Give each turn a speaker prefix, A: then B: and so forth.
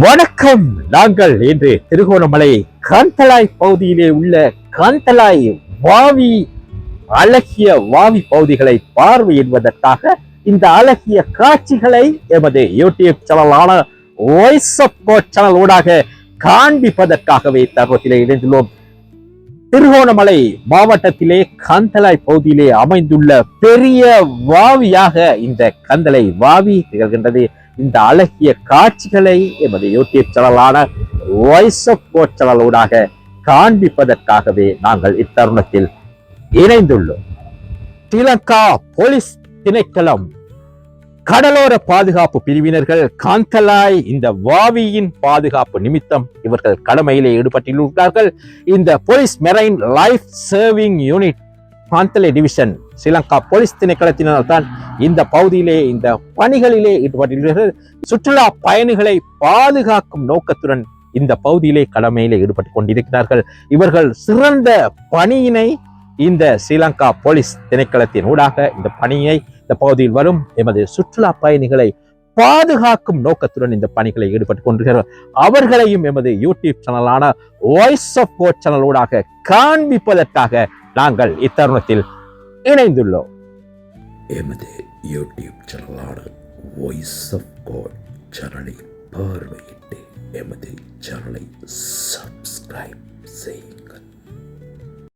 A: வணக்கம். நாங்கள் இன்று திருகோணமலை காந்தலாய் பகுதியிலே உள்ள காந்தலாய் வாவி அழகிய வாவி பகுதிகளை பார்வையிடுவதற்காக இந்த அழகிய காட்சிகளை எமது யூடியூப் சேனலான வாய்ஸ் ஆஃப் கோட் சேனல் ஊடாக காண்பிப்பதற்காகவே தருவத்திலே இணைந்துள்ளோம். திருகோணமலை மாவட்டத்திலே கந்தலாய் பகுதியிலே அமைந்துள்ள பெரிய வாவியாக இந்த கந்தலை வாவி திகழ்கின்றது. இந்த அழகிய காட்சிகளை எமது யூடியூப் சேனலான வாய்ஸ் ஆஃப் கோட் சேனலூடாக காண்பிப்பதற்காகவே நாங்கள் இத்தருணத்தில் இணைந்துள்ளோம். ஸ்ரீலங்கா போலீஸ் திணைக்களம் கடலோர பாதுகாப்பு பிரிவினர்கள் காந்தலாய் இந்த வாவியின் பாதுகாப்பு நிமித்தம் இவர்கள் கடமையிலே ஈடுபட்டுள்ளார்கள் இந்த police marine life saving unit பாந்தலை division Sri Lanka police திணைக்களத்தினால் தான் இந்த பகுதியிலே இந்த பணிகளிலே ஈடுபட்டுள்ளார்கள் சுற்றுலா பயணிகளை பாதுகாக்கும் நோக்கத்துடன் இந்த பகுதியிலே கடமையிலே ஈடுபட்டு கொண்டிருக்கிறார்கள். இவர்கள் சிறந்த பணியினை இந்த ஸ்ரீலங்கா போலீஸ் திணைக்களத்தின் ஊடாக இந்த பணியை இந்த பகுதியில் வரும் எமது சுற்றுலா பயணிகளை பாதுகாக்கும் நோக்கத்துடன் இந்த பணிகளை ஈடுபட்டு கொண்டிருக்கிறார் அவர்களையும் எமது யூடியூப் சேனலான வாய்ஸ் ஆஃப் கோட் சேனலூடாக காண்பிப்பதற்காக நாங்கள் இத்தருணத்தில் இணைந்துள்ளோம்.
B: எமது யூடியூப் சேனலான வாய்ஸ் ஆஃப் காட் சேனலை பார்வையிட்டு எமது சேனலை சப்ஸ்கிரைப் செய்யுங்கள்.